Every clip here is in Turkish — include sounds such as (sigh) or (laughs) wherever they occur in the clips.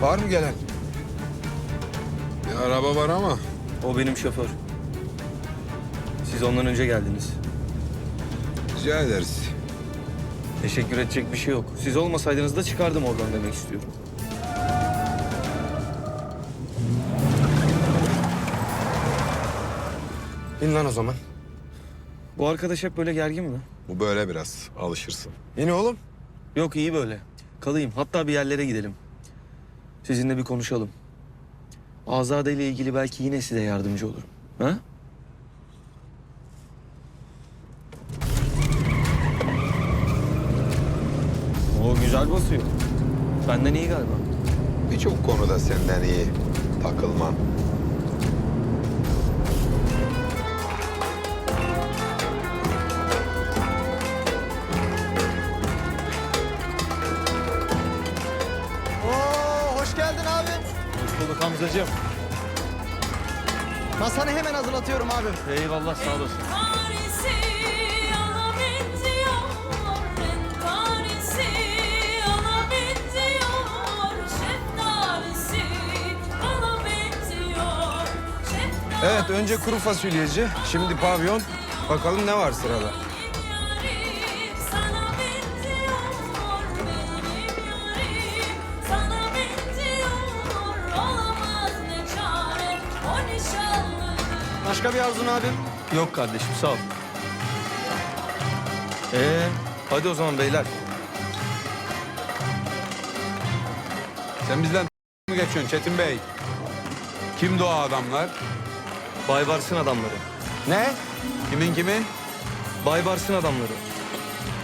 Var mı gelen? Bir araba var ama O benim şoför. Siz ondan önce geldiniz. rica ederiz. Teşekkür edecek bir şey yok. Siz olmasaydınız da çıkardım oradan demek istiyorum. İn lan o zaman. Bu arkadaş hep böyle gergin mi? Bu böyle biraz alışırsın. İn oğlum. Yok iyi böyle. Kalayım. Hatta bir yerlere gidelim. Sizinle bir konuşalım. Azade ile ilgili belki yine size yardımcı olurum. Ha? O güzel basıyor. Benden iyi galiba. Birçok konuda senden iyi takılman. Hamzacığım. Masanı hemen hazırlatıyorum abi. Eyvallah sağ olasın. Evet önce kuru fasulyeci, şimdi pavyon. Bakalım ne var sırada. Başka bir arzun abi? Yok kardeşim sağ ol. Ee, hadi o zaman beyler. Sen bizden mı geçiyorsun Çetin Bey? Kimdi o adamlar? Baybars'ın adamları. Ne? Kimin kimin? Baybars'ın adamları.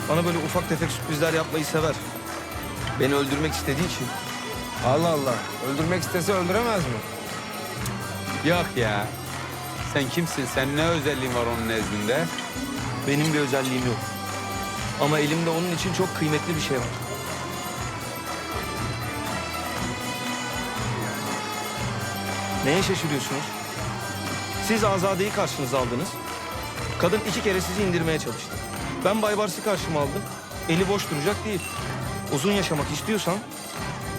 Bana böyle ufak tefek sürprizler yapmayı sever. Beni öldürmek istediği için. Allah Allah. Öldürmek istese öldüremez mi? Yok ya. Sen kimsin? Sen ne özelliğin var onun nezdinde? Benim bir özelliğim yok. Ama elimde onun için çok kıymetli bir şey var. Neye şaşırıyorsunuz? Siz Azade'yi karşınıza aldınız. Kadın iki kere sizi indirmeye çalıştı. Ben Baybars'ı karşıma aldım. Eli boş duracak değil. Uzun yaşamak istiyorsan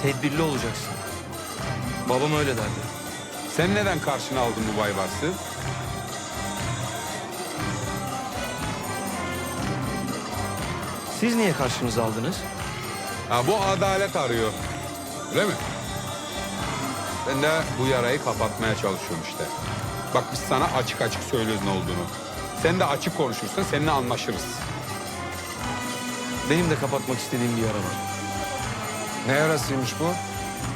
tedbirli olacaksın. Babam öyle derdi. Sen neden karşına aldın bu Baybars'ı? Siz niye karşınıza aldınız? Ha, bu adalet arıyor. Öyle mi? Ben de bu yarayı kapatmaya çalışıyorum işte. Bak biz sana açık açık söylüyoruz ne olduğunu. Sen de açık konuşursun, seninle anlaşırız. Benim de kapatmak istediğim bir yara var. Ne yarasıymış bu?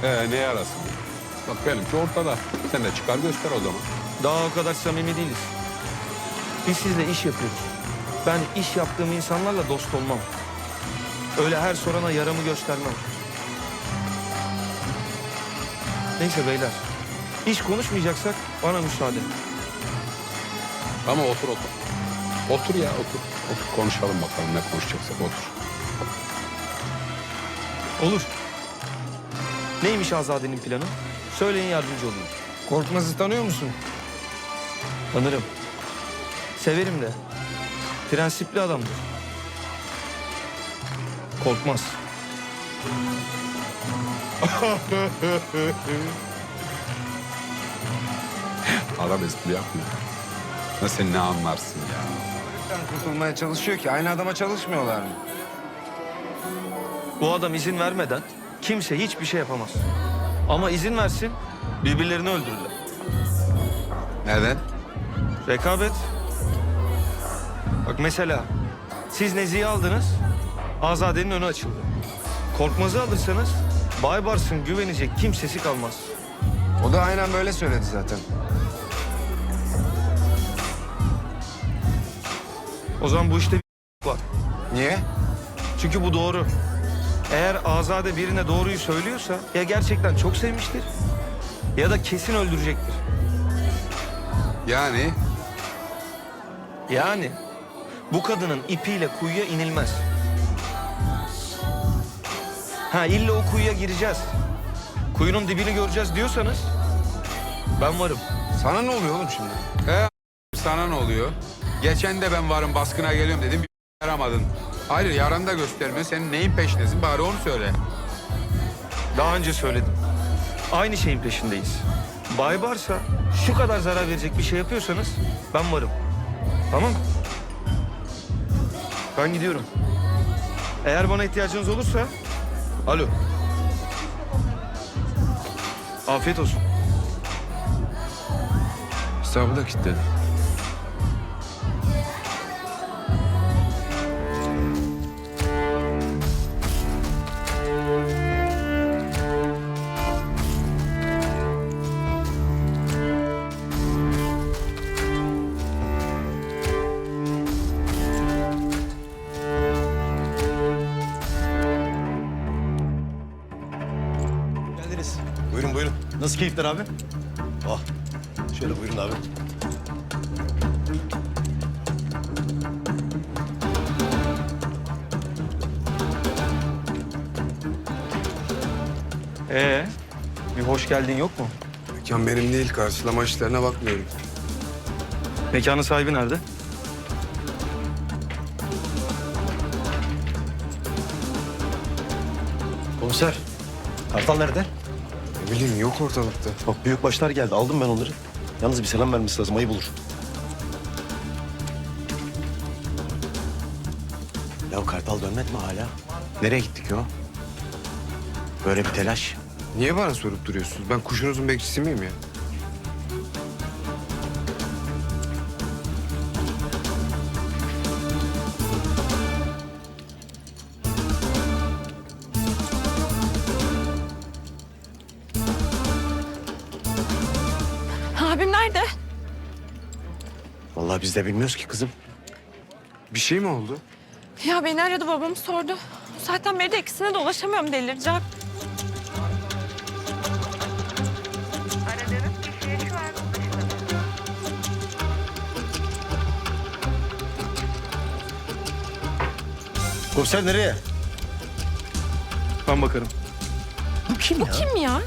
Ee, ne yarası bu? Bak benimki ortada. Sen de çıkar göster o zaman. Daha o kadar samimi değiliz. Biz sizle iş yapıyoruz. Ben iş yaptığım insanlarla dost olmam. Öyle her sorana yaramı göstermem. Neyse beyler. İş konuşmayacaksak bana müsaade. Ama otur otur. Otur ya otur. Otur konuşalım bakalım ne konuşacaksak otur. Olur. Neymiş Azade'nin planı? Söyleyin yardımcı olayım. Korkmaz'ı tanıyor musun? Tanırım. Severim de. Prensipli adamdır. Korkmaz. (laughs) Adam espri yapmıyor. Ya sen ne anlarsın ya? Kurtulmaya çalışıyor ki? Aynı adama çalışmıyorlar mı? Bu adam izin vermeden kimse hiçbir şey yapamaz. Ama izin versin birbirlerini öldürürler. Neden? Rekabet. Bak mesela siz Nezih'i aldınız, Azade'nin önü açıldı. Korkmaz'ı alırsanız Baybars'ın güvenecek kimsesi kalmaz. O da aynen böyle söyledi zaten. O zaman bu işte bir var. Niye? Çünkü bu doğru. Eğer Azade birine doğruyu söylüyorsa ya gerçekten çok sevmiştir ya da kesin öldürecektir. Yani Yani bu kadının ipiyle kuyuya inilmez. Ha illa o kuyuya gireceğiz. Kuyunun dibini göreceğiz diyorsanız ben varım. Sana ne oluyor oğlum şimdi? he, sana ne oluyor? Geçen de ben varım baskına geliyorum dedim bir yaramadın. Hayır yaran da göstermiyor. Senin neyin peşindesin bari onu söyle. Daha önce söyledim. Aynı şeyin peşindeyiz. Baybarsa şu kadar zarar verecek bir şey yapıyorsanız ben varım. Tamam mı? Ben gidiyorum. Eğer bana ihtiyacınız olursa... Alo. Afiyet olsun. Hesabı da. Keyifler abi? Ah. Şöyle buyurun abi. Ee, bir hoş geldin yok mu? Mekan benim değil. Karşılama işlerine bakmıyorum. Mekanın sahibi nerede? Komiser. Kartal nerede? Ne bileyim yok ortalıkta. Bak büyük başlar geldi. Aldım ben onları. Yalnız bir selam vermesi lazım. Ayıp olur. Ya Kartal dönmedi mi hala? Nereye gittik o? Böyle bir telaş. Niye bana sorup duruyorsunuz? Ben kuşunuzun bekçisi miyim ya? Abim nerede? Vallahi biz de bilmiyoruz ki kızım. Bir şey mi oldu? Ya beni aradı babam sordu. Bu saatten beri de ikisine de ulaşamıyorum delireceğim. Aradığınız kişiye şu an ulaşılamıyor. Komiser nereye? Ben bakarım. Bu kim ya? Kim ya?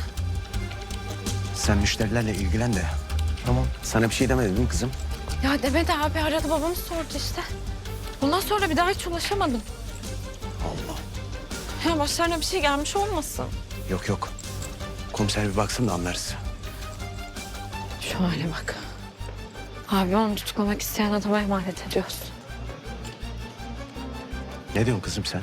Sen müşterilerle ilgilen de. Tamam. Sana bir şey demedi değil mi kızım? Ya Demet abi aradı babamı sordu işte. Bundan sonra bir daha hiç ulaşamadım. Allah. Ya başlarına bir şey gelmiş olmasın. Yok yok. Komiser bir baksın da anlarız. Şu hale bak. Abi onu tutuklamak isteyen adama emanet ediyoruz. Ne diyorsun kızım sen?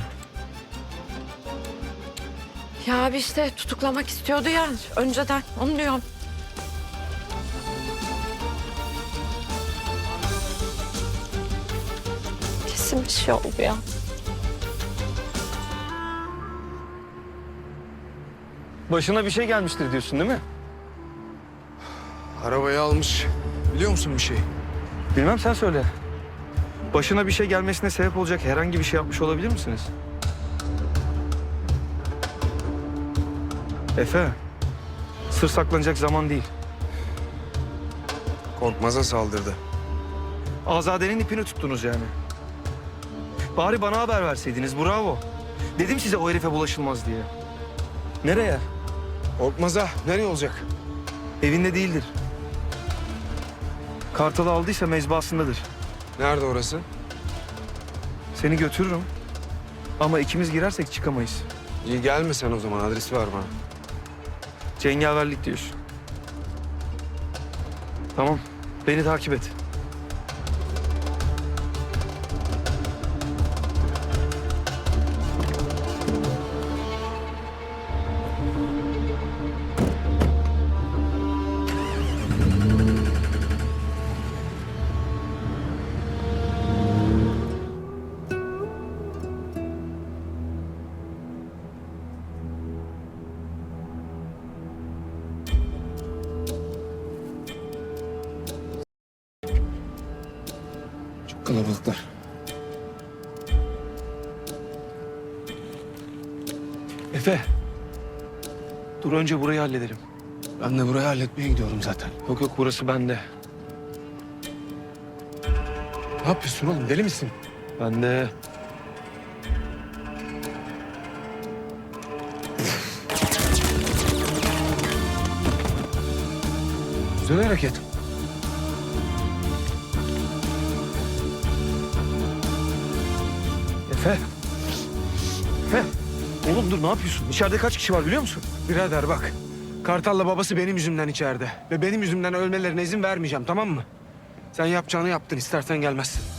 Ya abi işte tutuklamak istiyordu ya önceden. Onu diyorum. Şey oldu ya. Başına bir şey gelmiştir diyorsun değil mi? Arabayı almış. Biliyor musun bir şey? Bilmem sen söyle. Başına bir şey gelmesine sebep olacak herhangi bir şey yapmış olabilir misiniz? Efe, sır saklanacak zaman değil. Korkmaz'a saldırdı. Azade'nin ipini tuttunuz yani. Bari bana haber verseydiniz, bravo. Dedim size o herife bulaşılmaz diye. Nereye? Korkmaz'a nereye olacak? Evinde değildir. Kartalı aldıysa mezbahasındadır. Nerede orası? Seni götürürüm. Ama ikimiz girersek çıkamayız. İyi gelme sen o zaman. Adresi ver bana. Cengaverlik diyorsun. Tamam. Beni takip et. Önce burayı halledelim. Ben de burayı halletmeye gidiyorum zaten. Yok yok burası bende. Ne yapıyorsun oğlum? Deli misin? Bende. Güzel hareket. Efe. Efe. Oğlum dur ne yapıyorsun? İçeride kaç kişi var biliyor musun? Birader bak. Kartal'la babası benim yüzümden içeride. Ve benim yüzümden ölmelerine izin vermeyeceğim tamam mı? Sen yapacağını yaptın istersen gelmezsin.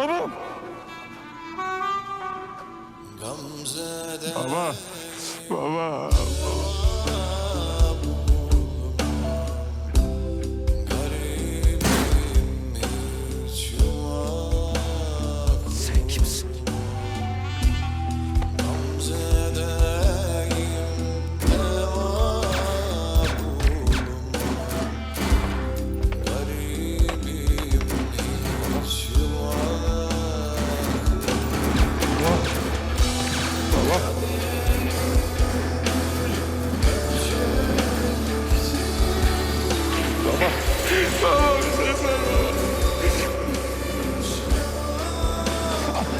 Babam! Baba! Baba!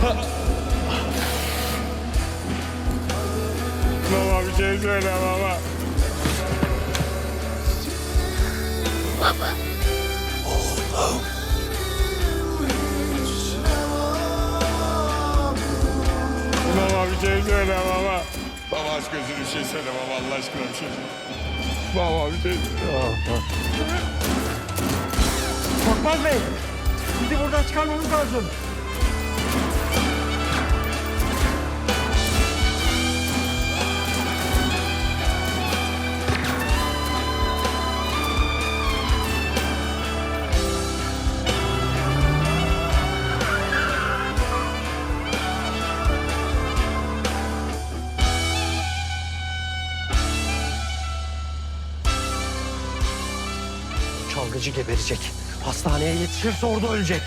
Baba bir şey söyle baba. Baba bir şey söyle baba. Baba aşk gözünü bir şey söyle baba Allah aşkına bir şey. Baba bir şey söyle. Korkmaz Bey! Bizi buradan çıkarmamız lazım. Çalgıcı geberecek. Hastaneye yetişirse orada ölecek.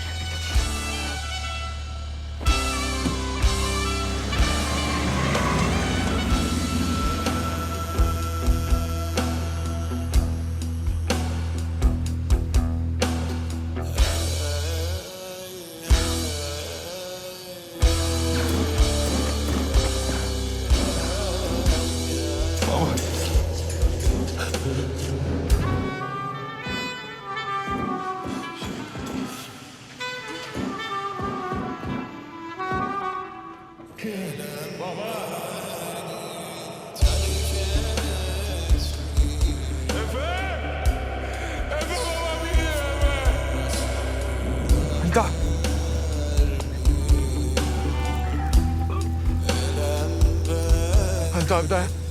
Kavda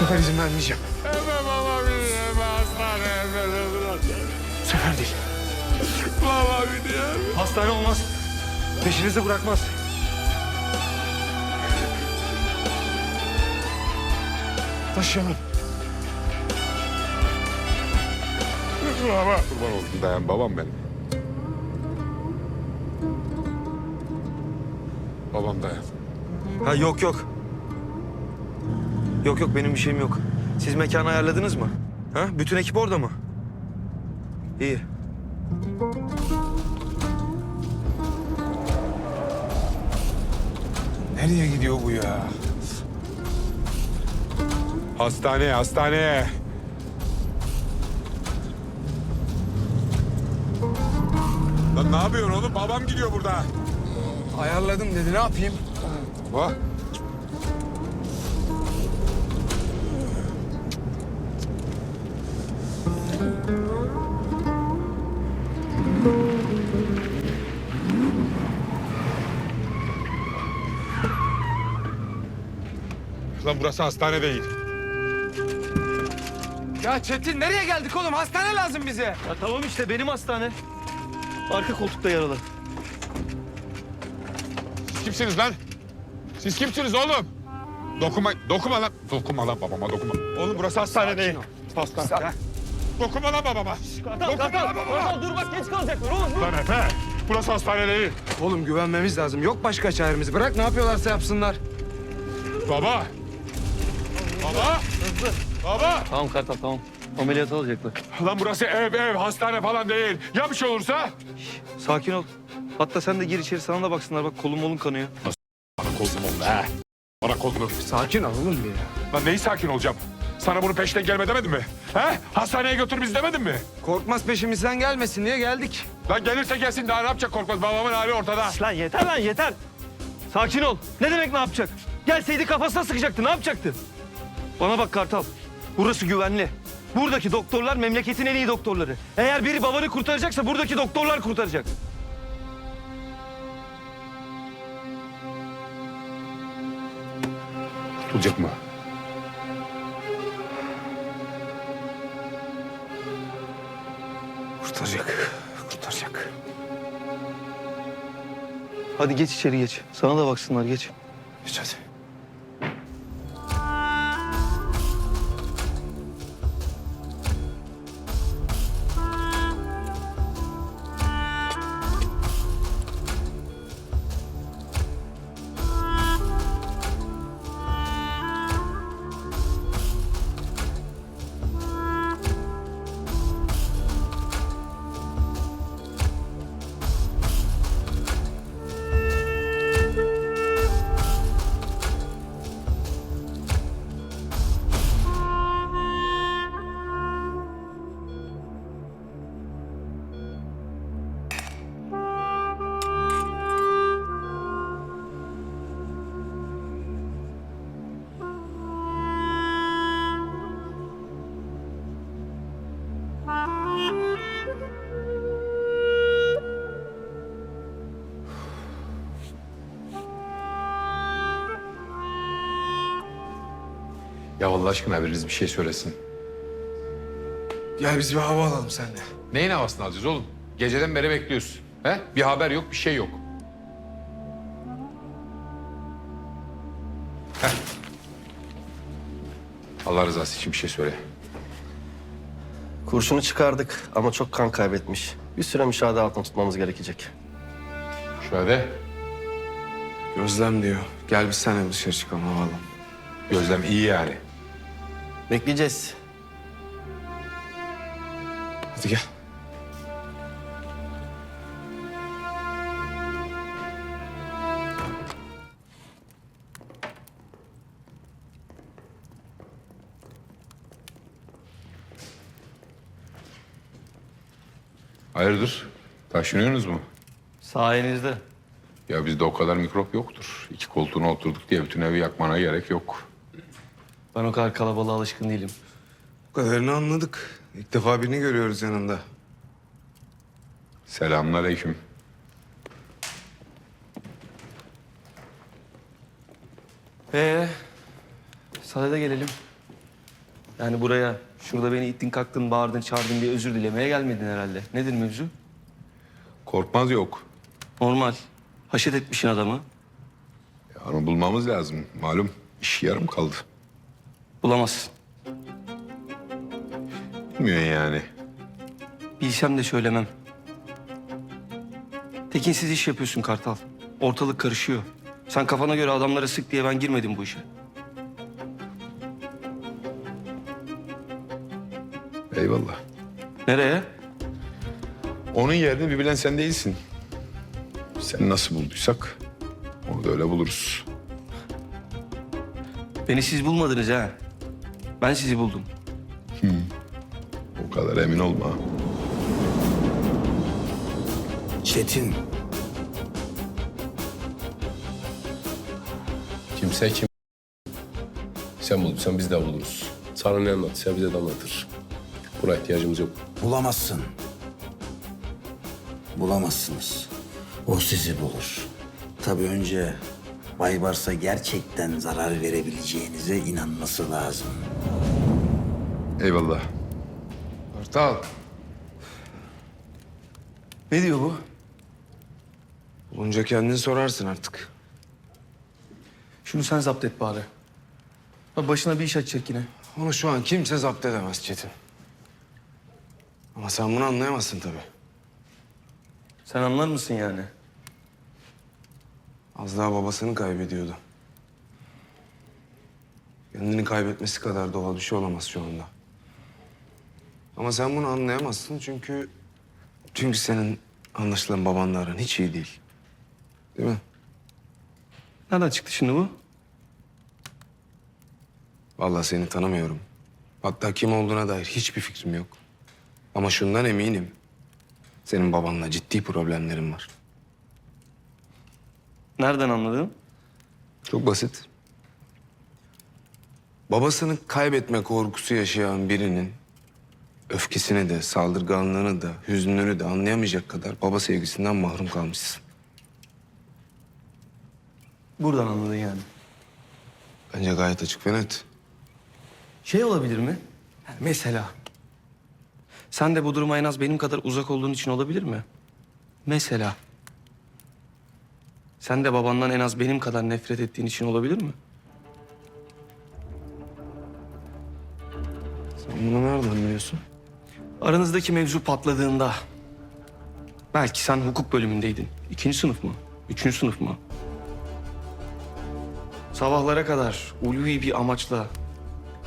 sefer izin vermeyeceğim. Bu sefer değil. Hastane olmaz. Peşinizi bırakmaz. Taşıyalım. Baba. Kurban olsun dayan babam benim. Babam dayan. Ha yok yok. Yok yok benim bir şeyim yok. Siz mekanı ayarladınız mı? Ha? Bütün ekip orada mı? İyi. Nereye gidiyor bu ya? Hastaneye, hastaneye. Lan ne yapıyorsun oğlum? Babam gidiyor burada. Ayarladım dedi ne yapayım? Bak. Lan burası hastane değil. Ya Çetin nereye geldik oğlum? Hastane lazım bize. Ya tamam işte benim hastane. Arka koltukta yaralı. Siz kimsiniz lan? Siz kimsiniz oğlum? Dokunma, dokunma lan. Dokunma lan babama, dokunma. Oğlum burası hastane değil. Hastane. Dokunma lan babama. Dokunma lan babama. dur bak geç kalacaklar oğlum. Lan Efe, burası hastane değil. Oğlum güvenmemiz lazım. Yok başka çaremiz. Bırak ne yapıyorlarsa yapsınlar. Baba. Baba. Baba. Tamam Kartal tamam. Ameliyat alacaklar. Lan burası ev ev hastane falan değil. Ya bir şey olursa? Sakin ol. Hatta sen de gir içeri sana da baksınlar. Bak kolum molum kanıyor. Bana kolum oldu he. Bana kolum. Sakin ol oğlum bir ya. Lan neyi sakin olacağım? Sana bunu peşten gelme demedim mi? He? Hastaneye götür bizi demedim mi? Korkmaz peşimizden gelmesin diye geldik. Lan gelirse gelsin daha ne yapacak korkmaz. Babamın hali ortada. Lan yeter lan yeter. Sakin ol. Ne demek ne yapacak? Gelseydi kafasına sıkacaktı. Ne yapacaktı? Bana bak Kartal. Burası güvenli. Buradaki doktorlar memleketin en iyi doktorları. Eğer biri babanı kurtaracaksa buradaki doktorlar kurtaracak. Tutacak mı? Kurtaracak. Kurtaracak. Hadi geç içeri geç. Sana da baksınlar geç. Geç hadi. Ya Allah aşkına biriniz bir şey söylesin. Gel biz bir hava alalım seninle. Neyin havasını alacağız oğlum? Geceden beri bekliyoruz. He? Bir haber yok, bir şey yok. Heh. Allah rızası için bir şey söyle. Kurşunu çıkardık ama çok kan kaybetmiş. Bir süre müşahede altında tutmamız gerekecek. Şöyle Gözlem diyor. Gel biz seninle dışarı çıkalım hava alalım. gözlem iyi yani. Bekleyeceğiz. Hadi gel. Hayırdır? Taşınıyorsunuz mu? Sayenizde. Ya bizde o kadar mikrop yoktur. İki koltuğuna oturduk diye bütün evi yakmana gerek yok. Ben o kadar kalabalığa alışkın değilim. Bu kadarını anladık. İlk defa birini görüyoruz yanında. Selamünaleyküm. Ee, sana da gelelim. Yani buraya, şurada beni ittin, kalktın, bağırdın, çağırdın diye özür dilemeye gelmedin herhalde. Nedir mevzu? Korkmaz yok. Normal. Haşet etmişsin adamı. Ya onu bulmamız lazım. Malum iş yarım kaldı. Bulamazsın. Bilmiyorsun yani. Bilsem de söylemem. Tekinsiz iş yapıyorsun Kartal. Ortalık karışıyor. Sen kafana göre adamlara sık diye ben girmedim bu işe. Eyvallah. Nereye? Onun yerini bir bilen sen değilsin. Sen nasıl bulduysak onu da öyle buluruz. Beni siz bulmadınız ha. Ben sizi buldum. O kadar emin olma. Çetin. Kimse kim? Sen bulduysan biz de buluruz. Sana ne anlatırsa bize de anlatır. Buna ihtiyacımız yok. Bulamazsın. Bulamazsınız. O sizi bulur. Tabii önce Baybars'a gerçekten zarar verebileceğinize inanması lazım. Eyvallah. Kartal. Ne diyor bu? Bulunca kendini sorarsın artık. Şunu sen zapt et bari. Bak başına bir iş açacak yine. Onu şu an kimse zapt edemez Çetin. Ama sen bunu anlayamazsın tabii. Sen anlar mısın yani? Az daha babasını kaybediyordu. Kendini kaybetmesi kadar doğal bir şey olamaz şu anda. Ama sen bunu anlayamazsın çünkü... Çünkü senin anlaşılan babanla aran hiç iyi değil. Değil mi? Nereden çıktı şimdi bu? Vallahi seni tanımıyorum. Hatta kim olduğuna dair hiçbir fikrim yok. Ama şundan eminim. Senin babanla ciddi problemlerin var. Nereden anladın? Çok basit. Babasını kaybetme korkusu yaşayan birinin öfkesini de, saldırganlığını da, hüznünü de anlayamayacak kadar baba sevgisinden mahrum kalmışsın. Buradan anladın yani. Bence gayet açık ve net. Şey olabilir mi? Yani mesela. Sen de bu duruma en az benim kadar uzak olduğun için olabilir mi? Mesela. Sen de babandan en az benim kadar nefret ettiğin için olabilir mi? Sen bunu nereden biliyorsun? Aranızdaki mevzu patladığında... Belki sen hukuk bölümündeydin. İkinci sınıf mı? Üçüncü sınıf mı? Sabahlara kadar ulvi bir amaçla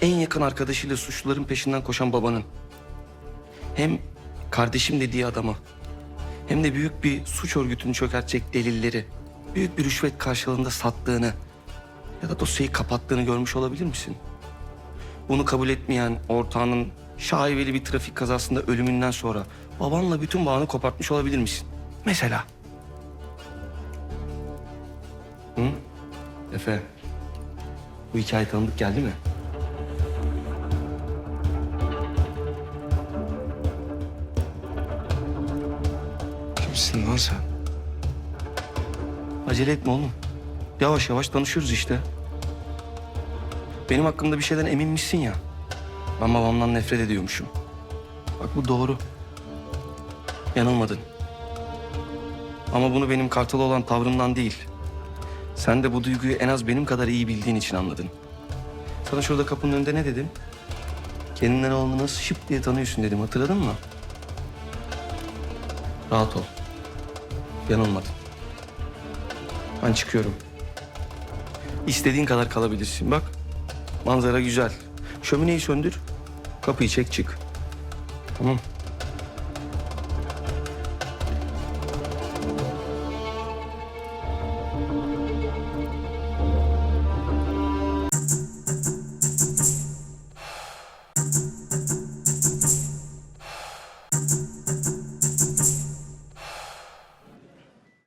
en yakın arkadaşıyla suçluların peşinden koşan babanın hem kardeşim dediği adamı hem de büyük bir suç örgütünü çökertecek delilleri büyük bir rüşvet karşılığında sattığını ya da dosyayı kapattığını görmüş olabilir misin? Bunu kabul etmeyen ortağının şaibeli bir trafik kazasında ölümünden sonra babanla bütün bağını kopartmış olabilir misin? Mesela. Hı? Efe, bu hikaye tanıdık geldi mi? Kimsin lan sen? Acele etme oğlum. Yavaş yavaş tanışıyoruz işte. Benim hakkımda bir şeyden eminmişsin ya. Ben babamdan nefret ediyormuşum. Bak bu doğru. Yanılmadın. Ama bunu benim kartalı olan tavrımdan değil. Sen de bu duyguyu en az benim kadar iyi bildiğin için anladın. Sana şurada kapının önünde ne dedim? Kendinden olanı nasıl şıp diye tanıyorsun dedim. Hatırladın mı? Rahat ol. Yanılmadın. Ben çıkıyorum. İstediğin kadar kalabilirsin. Bak manzara güzel. Şömineyi söndür. Kapıyı çek çık. Tamam.